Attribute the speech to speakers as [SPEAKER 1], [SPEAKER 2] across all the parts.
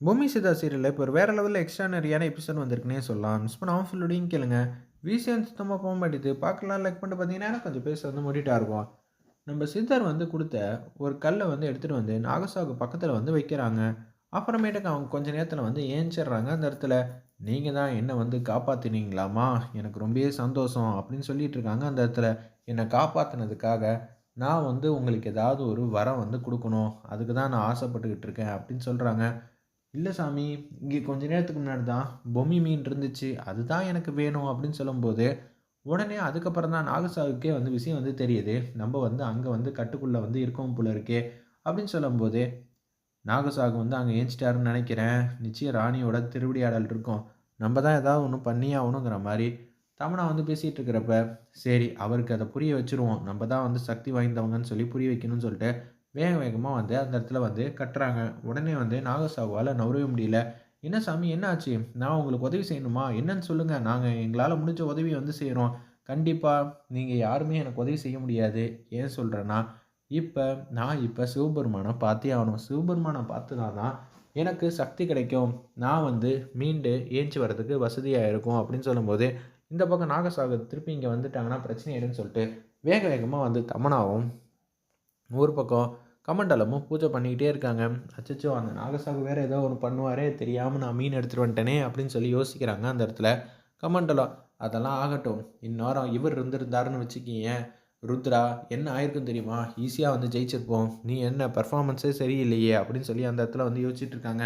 [SPEAKER 1] பூமி சிதா சீரியலில் இப்போ ஒரு வேறு லெவலில் எக்ஸ்ட்ரானரியான எபிசோட் வந்திருக்குன்னே சொல்லலாம். மிஸ் பண்ணாமல் ஃபுல்லோடையும் கேளுங்க. விசிஎன் சுத்தமாக போக மாட்டேது பார்க்கலாம். லைக் பண்ணிட்டு பார்த்தீங்கன்னா கொஞ்சம் பேச வந்து மூடிட்டா இருக்கும். நம்ம சித்தர் வந்து கொடுத்த ஒரு கல்லை வந்து எடுத்துகிட்டு வந்து நாகசாவுக்கு பக்கத்தில் வந்து வைக்கிறாங்க. அப்புறமேட்டுக்கு அவங்க கொஞ்ச நேரத்தில் வந்து ஏஞ்சிடுறாங்க அந்த இடத்துல. நீங்கள் தான் என்னை வந்து காப்பாற்றினீங்களாமா எனக்கு ரொம்பவே சந்தோஷம் அப்படின்னு சொல்லிட்டு இருக்காங்க அந்த இடத்துல. என்னை காப்பாற்றினதுக்காக நான் வந்து உங்களுக்கு ஏதாவது ஒரு வரம் வந்து கொடுக்கணும். அதுக்கு தான் நான் ஆசைப்பட்டுக்கிட்டு இருக்கேன் அப்படின்னு சொல்கிறாங்க இல்லை சாமி இங்கே கொஞ்ச நேரத்துக்கு முன்னாடி தான் பொம்மி மீன் இருந்துச்சு அதுதான் எனக்கு வேணும் அப்படின்னு சொல்லும்போது உடனே அதுக்கப்புறம் தான் நாகசாவுக்கே வந்து விஷயம் வந்து தெரியுது. நம்ம வந்து அங்கே வந்து கட்டுக்குள்ளே வந்து இருக்கோம் போல இருக்கே அப்படின்னு சொல்லும்போது நாகசாகு வந்து அங்கே ஏஞ்சிட்டாருன்னு நினைக்கிறேன். நிச்சயம் ராணியோட திருவிடியாடல் இருக்கும். நம்ம தான் ஏதாவது ஒன்று பண்ணியே ஆகணுங்கிற மாதிரி தமனா வந்து பேசிகிட்டு இருக்கிறப்ப சரி அவருக்கு அதை புரிய வச்சுருவோம். நம்ம தான் வந்து சக்தி வாய்ந்தவங்கன்னு சொல்லி புரிய வைக்கணும்னு சொல்லிட்டு வேக வேகமாக வந்து அந்த இடத்துல வந்து கட்டுறாங்க. உடனே வந்து நாகசாவால் நவரவே முடியல. என்ன சாமி என்ன ஆச்சு நான் உங்களுக்கு உதவி செய்யணுமா? என்னன்னு சொல்லுங்கள் நாங்கள் எங்களால் முடிஞ்ச உதவியை வந்து செய்கிறோம் கண்டிப்பாக நீங்கள் யாருமே எனக்கு உதவி செய்ய முடியாது. ஏன் சொல்கிறேன்னா இப்போ நான் இப்போ சிவபெருமானை பார்த்தே ஆகணும். சிவபெருமானை பார்த்துனா தான் எனக்கு சக்தி கிடைக்கும். நான் வந்து மீண்டு ஏஞ்சி வர்றதுக்கு வசதியாக இருக்கும் அப்படின்னு சொல்லும்போது இந்த பக்கம் நாகசாகர் திருப்பி இங்கே வந்துட்டாங்கன்னா பிரச்சனை ஆயிடுன்னு சொல்லிட்டு வேக வேகமாக வந்து தமனாவும் ஒரு பக்கம் கமண்டலமும் பூஜை பண்ணிக்கிட்டே இருக்காங்க. அச்சச்சோ அந்த நாகசாகு வேறு ஏதோ ஒன்று பண்ணுவாரே தெரியாமல் நான் மீன் எடுத்துகிட்டு வந்துட்டேனே அப்படின்னு சொல்லி யோசிக்கிறாங்க அந்த இடத்துல. கமண்டலம் அதெல்லாம் ஆகட்டும். இந்நேரம் இவர் இருந்திருந்தாருன்னு வச்சுக்கிங்க. ருத்ரா என்ன ஆயிருக்கும் தெரியுமா? ஈஸியாக வந்து ஜெயிச்சிருப்போம். நீ என்ன பர்ஃபார்மன்ஸே சரியில்லையே? அப்படின்னு சொல்லி அந்த இடத்துல வந்து யோசிச்சுட்டு இருக்காங்க.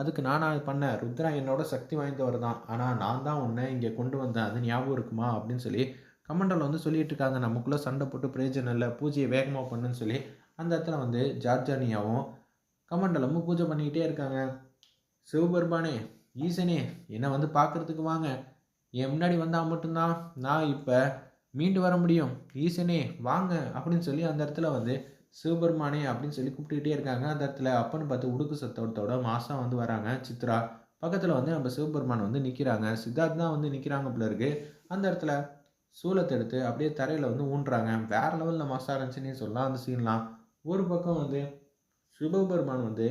[SPEAKER 1] அதுக்கு நானாக பண்ணேன் ருத்ரா என்னோட சக்தி வாய்ந்தவர் தான். ஆனால் நான் தான் உன்னை இங்கே கொண்டு வந்தேன். அது ஞாபகம் இருக்குமா? அப்படின்னு சொல்லி கமண்டலம் வந்து சொல்லிட்டு இருக்காங்க. நமக்குள்ளே சண்டை போட்டு பிரயோஜனம் இல்லை. பூஜையை வேகமாக பண்ணுன்னு சொல்லி அந்த இடத்துல வந்து ஜார்ஜானியாவும் கமண்டலமும் பூஜை பண்ணிக்கிட்டே இருக்காங்க. சிவபெருமானே ஈசனே என்னை வந்து பார்க்குறதுக்கு வாங்க. என் முன்னாடி வந்தால் மட்டும்தான் நான் இப்போ மீண்டு வர முடியும். ஈசனே வாங்க அப்படின்னு சொல்லி அந்த இடத்துல வந்து சிவபெருமானே அப்படின்னு சொல்லி கூப்பிட்டுக்கிட்டே இருக்காங்க. அந்த இடத்துல அப்பன்னு பார்த்து உடுக்கு சத்தத்தோட மாதம் வந்து வராங்க. சித்ரா பக்கத்தில் வந்து நம்ம சிவபெருமான் வந்து நிற்கிறாங்க சித்தார்த் தான் வந்து நிற்கிறாங்க போல இருக்கு. அந்த இடத்துல சூளத்தை எடுத்து அப்படியே தரையில் வந்து ஊன்றாங்க. வேறு லெவலில் மாசாக இருந்துச்சுன்னே சொல்லலாம். அந்த சீன்லாம் ஒரு பக்கம் வந்து சிவபெருமான் வந்து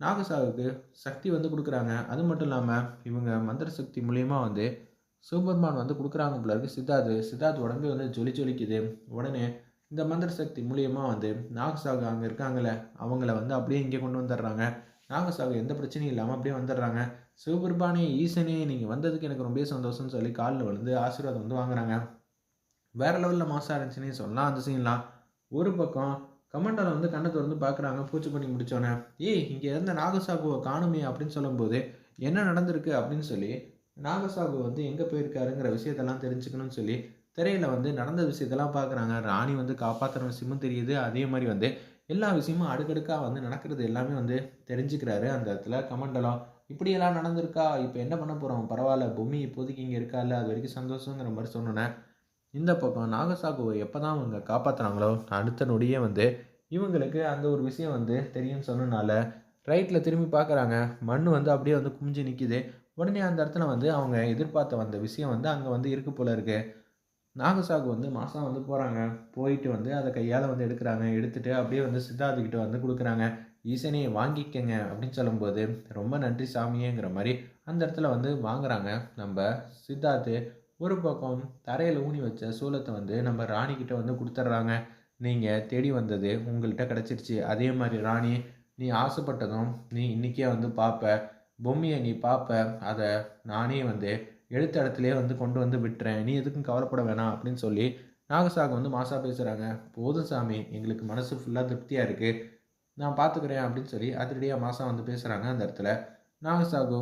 [SPEAKER 1] நாகசாவுக்கு சக்தி வந்து கொடுக்குறாங்க. அது மட்டும் இல்லாமல் இவங்க மந்திர சக்தி மூலியமா வந்து சிவபெருமான் வந்து கொடுக்குறாங்க போல இருக்குது சித்தார்த்து சித்தார்த் உடம்பே வந்து ஜொலி ஜொலிக்குது. உடனே இந்த மந்திர சக்தி மூலியமாக வந்து நாகசாகு அங்கே இருக்காங்கல்ல அவங்கள வந்து அப்படியே இங்கே கொண்டு வந்துடுறாங்க. நாகசாகு எந்த பிரச்சனையும் இல்லாமல் அப்படியே வந்துடுறாங்க. சிவபெருமானே ஈசனே நீங்கள் வந்ததுக்கு எனக்கு ரொம்ப சந்தோஷம்னு சொல்லி காலில் விழுந்து ஆசீர்வாதம் வந்து வாங்குறாங்க. வேற லெவலில் மாசாக இருந்துச்சுன்னே சொல்லலாம். அந்த சீன்லாம் ஒரு பக்கம் கமெண்டரை வந்து கண்ணை திறந்து பார்க்குறாங்க. பூச்சி பண்ணி முடித்தோன்னே ஏய் இங்கே இருந்த நாகசாகுவை காணுமே அப்படின்னு சொல்லும்போது என்ன நடந்திருக்கு? அப்படின்னு சொல்லி நாகசாகு வந்து எங்கே போயிருக்காருங்கிற விஷயத்தெல்லாம் தெரிஞ்சுக்கணும்னு சொல்லி திரையில் வந்து நடந்த விஷயத்தெல்லாம் பார்க்குறாங்க. ராணி வந்து காப்பாற்றுற விஷயமும் தெரியுது. அதே மாதிரி வந்து எல்லா விஷயமும் அடுக்கடுக்காக வந்து நடக்கிறது எல்லாமே வந்து தெரிஞ்சுக்கிறாரு அந்த இடத்துல கமண்டலம் இப்படியெல்லாம் நடந்திருக்கா? இப்போ என்ன பண்ண போகிறோம் பரவாயில்ல பூமி இப்போதைக்கு இங்கே இருக்கா? இல்லை அது வரைக்கும் சந்தோஷங்கிற மாதிரி சொன்னோன்னே இந்த பக்கம் நாகசாகுவை எப்போ தான் அவங்க காப்பாற்றுறாங்களோ அடுத்த நொடியே வந்து இவங்களுக்கு அந்த ஒரு விஷயம் வந்து தெரியும்னு சொன்னனால ரைட்டில் திரும்பி பார்க்குறாங்க. மண் வந்து அப்படியே வந்து குமிஞ்சு நிற்கிது உடனே அந்த இடத்துல வந்து அவங்க எதிர்பார்த்த வந்த விஷயம் வந்து அங்கே வந்து இருக்கு போல இருக்கு. நாகசாகு வந்து மாதம் வந்து போகிறாங்க போயிட்டு வந்து அதை கையால் வந்து எடுக்கிறாங்க. எடுத்துகிட்டு அப்படியே வந்து சித்தார்த்துக்கிட்ட வந்து கொடுக்குறாங்க. ஈசனையை வாங்கிக்கங்க அப்படின்னு சொல்லும்போது ரொம்ப நன்றி சாமியேங்கிற மாதிரி அந்த இடத்துல வந்து வாங்குறாங்க. நம்ம சித்தார்த்து ஒரு பக்கம் தரையில் ஊனி வச்ச சூலத்தை வந்து நம்ம ராணிக்கிட்ட வந்து கொடுத்துட்றாங்க. நீங்கள் தேடி வந்தது உங்கள்கிட்ட கிடச்சிருச்சு. அதே மாதிரி ராணி நீ ஆசைப்பட்டதும் நீ இன்றைக்கே வந்து பார்ப்ப பொம்மையை நீ பார்ப்ப அதை நானே வந்து எழுத்த இடத்துலையே வந்து கொண்டு வந்து விட்டுறேன். நீ எதுக்கும் கவலைப்பட வேணாம் அப்படின்னு சொல்லி நாகசாகம் வந்து மாசா பேசுகிறாங்க போதும் சாமி எங்களுக்கு மனசு ஃபுல்லாக திருப்தியாக இருக்குது நான் பார்த்துக்கிறேன் அப்படின்னு சொல்லி அதிரடியாக மாசா வந்து பேசுகிறாங்க அந்த இடத்துல. நாகசாகு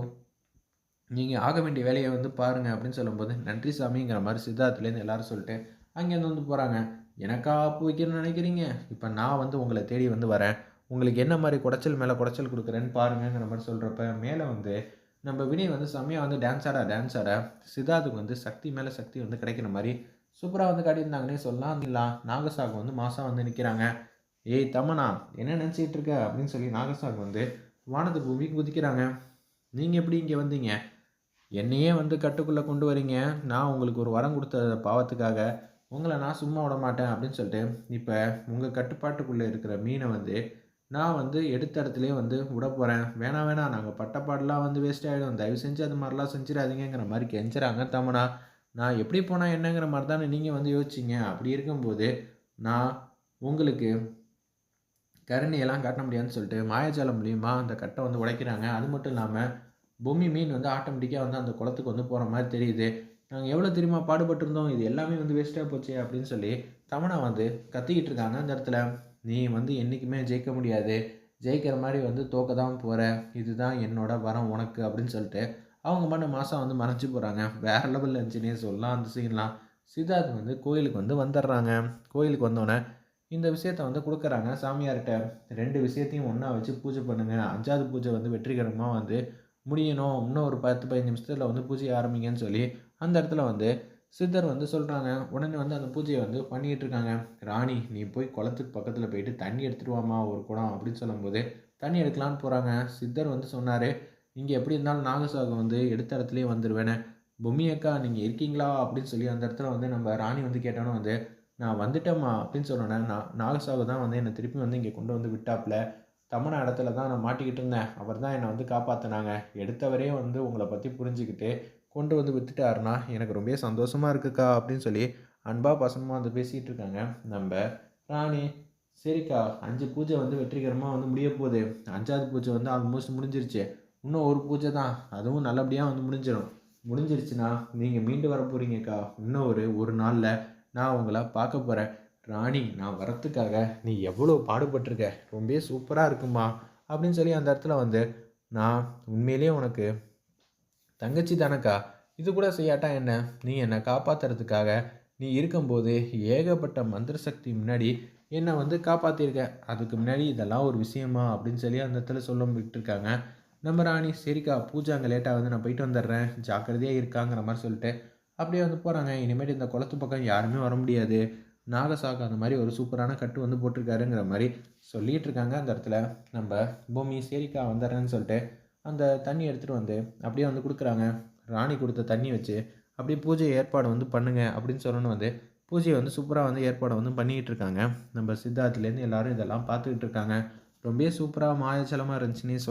[SPEAKER 1] நீங்கள் ஆக வேண்டிய வேலையை வந்து பாருங்கள் அப்படின்னு சொல்லும்போது நன்றி சாமிங்கிற மாதிரி சித்தார்த்துலேருந்து எல்லாரும் சொல்லிட்டு அங்கேருந்து வந்து போகிறாங்க எனக்கா ஆப்பு வைக்கணும்னு நினைக்கிறீங்க? இப்போ நான் வந்து உங்களை தேடி வந்து வரேன். உங்களுக்கு என்ன மாதிரி குடைச்சல் மேலே குடைச்சல் கொடுக்குறேன்னு பாருங்கிற மாதிரி சொல்கிறப்ப மேலே வந்து நம்ம வினய் வந்து செம்மையாக வந்து டான்ஸ் ஆட டான்ஸ் ஆட சித்தார்த்துக்கு வந்து சக்தி மேலே சக்தி வந்து கிடைக்கிற மாதிரி சூப்பராக வந்து காட்டியிருந்தாங்கன்னே சொல்லலாம். இல்லை நாகசாகு வந்து மாதம் வந்து நிற்கிறாங்க ஏய் தமனா என்ன நினச்சிக்கிட்டு இருக்க? அப்படின்னு சொல்லி நாகசாகு வந்து வானத்து பூமிக்கு குதிக்கிறாங்க. நீங்கள் எப்படி இங்கே வந்தீங்க? என்னையே வந்து கட்டுக்குள்ளே கொண்டு வரீங்க. நான் உங்களுக்கு ஒரு வரம் கொடுத்த பாவத்துக்காக உங்களை நான் சும்மா விட மாட்டேன் அப்படின்னு சொல்லிட்டு இப்போ உங்கள் கட்டுப்பாட்டுக்குள்ளே இருக்கிற மீனை வந்து நான் வந்து எடுத்த இடத்துலையே வந்து விட போகிறேன் வேணாம் வேணாம். நாங்கள் பட்டப்பாடெலாம் வந்து வேஸ்ட் ஆகிடும் தயவு செஞ்சு அது மாதிரிலாம் செஞ்சிடாதீங்கிற மாதிரி கெஞ்சுறாங்க தமனா. நான் எப்படி போனால் என்னங்கிற மாதிரி தானே நீங்கள் வந்து யோசிச்சிங்க. அப்படி இருக்கும்போது நான் உங்களுக்கு கருணையெல்லாம் காட்ட முடியாதுன்னு சொல்லிட்டு மாயாஜாலம் மூலியமாக அந்த கட்டை வந்து உடைக்கிறாங்க. அது மட்டும் இல்லாமல் பொம்மி மீன் வந்து ஆட்டோமேட்டிக்காக வந்து அந்த குளத்துக்கு வந்து போகிற மாதிரி தெரியுது. நாங்கள் எவ்வளோ தெரியுமா பாடுபட்டிருந்தோம்? இது எல்லாமே வந்து வேஸ்ட்டாக போச்சு அப்படின்னு சொல்லி தமனா வந்து கத்திக்கிட்டு இருக்காங்க அந்த இடத்துல நீ வந்து என்றைக்குமே ஜெயிக்க முடியாது. ஜெயிக்கிற மாதிரி வந்து தோக்க தான் போகிற இதுதான் என்னோட வரம் உனக்கு அப்படின்னு சொல்லிட்டு அவங்க பண்ண மாதம் வந்து மறைஞ்சு போகிறாங்க வேறு லெவலில் இருந்துச்சுன்னே சொல்லலாம். அந்த சீன்லாம் சித்தார்த் வந்து கோயிலுக்கு வந்து வந்துடுறாங்க. கோயிலுக்கு வந்தோடனே இந்த விஷயத்த வந்து கொடுக்குறாங்க சாமியார்கிட்ட. ரெண்டு விஷயத்தையும் ஒன்றா வச்சு பூஜை பண்ணுங்கள் அஞ்சாவது பூஜை வந்து வெற்றிகரமாக வந்து முடியணும். இன்னும் ஒரு பத்து பதினஞ்சு நிமிஷத்தில் வந்து பூஜையை ஆரம்பிங்கன்னு சொல்லி அந்த இடத்துல வந்து சித்தர் வந்து சொல்கிறாங்க உடனே வந்து அந்த பூஜையை வந்து பண்ணிகிட்டு இருக்காங்க. ராணி நீ போய் குளத்துக்கு பக்கத்தில் போயிட்டு தண்ணி எடுத்துடுவாம்மா ஒரு குடம் அப்படின்னு சொல்லும்போது தண்ணி எடுக்கலான்னு போகிறாங்க சித்தர் வந்து சொன்னார் இங்கே எப்படி இருந்தாலும் நாகசாகம் வந்து எடுத்த இடத்துலயே வந்துடுவேனே பொம்மி அக்கா நீங்கள் இருக்கீங்களா? அப்படின்னு சொல்லி அந்த இடத்துல வந்து நம்ம ராணி வந்து கேட்டோன்னே வந்து நான் வந்துட்டேம்மா அப்படின்னு சொன்னோன்னே நான் நாகசாகு தான் வந்து என்னை திருப்பி வந்து இங்கே கொண்டு வந்து விட்டாப்புல தமனா இடத்துல தான் நான் மாட்டிக்கிட்டு இருந்தேன். அவர் தான் என்னை வந்து காப்பாற்றினாங்க எடுத்தவரே வந்து உங்களை பற்றி புரிஞ்சுக்கிட்டு கொண்டு வந்து வித்துட்டாருன்னா எனக்கு ரொம்ப சந்தோஷமாக இருக்குக்கா அப்படின்னு சொல்லி அன்பா பசமாக வந்து பேசிகிட்டு இருக்காங்க. நம்ம ராணி சரிக்கா அஞ்சு பூஜை வந்து வெற்றிகரமாக வந்து முடிய போகுது. அஞ்சாவது பூஜை வந்து ஆல்மோஸ்ட் முடிஞ்சிருச்சு. இன்னும் ஒரு பூஜை தான். அதுவும் நல்லபடியாக வந்து முடிஞ்சிடும் முடிஞ்சிருச்சுன்னா நீங்கள் மீண்டு வர போகிறீங்கக்கா இன்னும் ஒரு ஒரு நாளில் நான் உங்களை பார்க்க போகிறேன் ராணி நான் வரத்துக்காக நீ எவ்வளோ பாடுபட்டிருக்க? ரொம்ப சூப்பராக இருக்குமா அப்படின்னு சொல்லி அந்த இடத்துல வந்து நான் உண்மையிலேயே உனக்கு தங்கச்சி தானக்கா? இது கூட செய்யாட்டா என்ன? நீ என்னை காப்பாற்றுறதுக்காக நீ இருக்கும்போது ஏகப்பட்ட மந்திர சக்தி முன்னாடி என்னை வந்து காப்பாற்றிருக்க அதுக்கு முன்னாடி இதெல்லாம் ஒரு விஷயமா? அப்படின்னு சொல்லி அந்த இடத்துல சொல்ல இருக்காங்க நம்ம ராணி சரிக்கா பூஜை அங்கே லேட்டாக வந்து நான் போயிட்டு வந்துடுறேன். ஜாக்கிரதையாக இருக்காங்கிற மாதிரி சொல்லிட்டு அப்படியே வந்து போகிறாங்க இனிமேல் இந்த குளத்து பக்கம் யாருமே வர முடியாது. நாகசாக அந்த மாதிரி ஒரு சூப்பரான கட்டு வந்து போட்டிருக்காருங்கிற மாதிரி சொல்லிகிட்டு இருக்காங்க அந்த இடத்துல நம்ம பூமி சேரிக்கா வந்துடுறேன்னு சொல்லிட்டு அந்த தண்ணி எடுத்துகிட்டு வந்து அப்படியே வந்து கொடுக்குறாங்க. ராணி கொடுத்த தண்ணி வச்சு அப்படியே பூஜை ஏற்பாடு வந்து பண்ணுங்க அப்படின்னு சொல்லணும் வந்து பூஜையை வந்து சூப்பராக வந்து ஏற்பாடு வந்து பண்ணிக்கிட்டு இருக்காங்க நம்ம சித்தார்த்துலேருந்து எல்லாரும் இதெல்லாம் பார்த்துக்கிட்டு இருக்காங்க ரொம்ப சூப்பராக மாயச்சலமாக இருந்துச்சுன்னே சொல்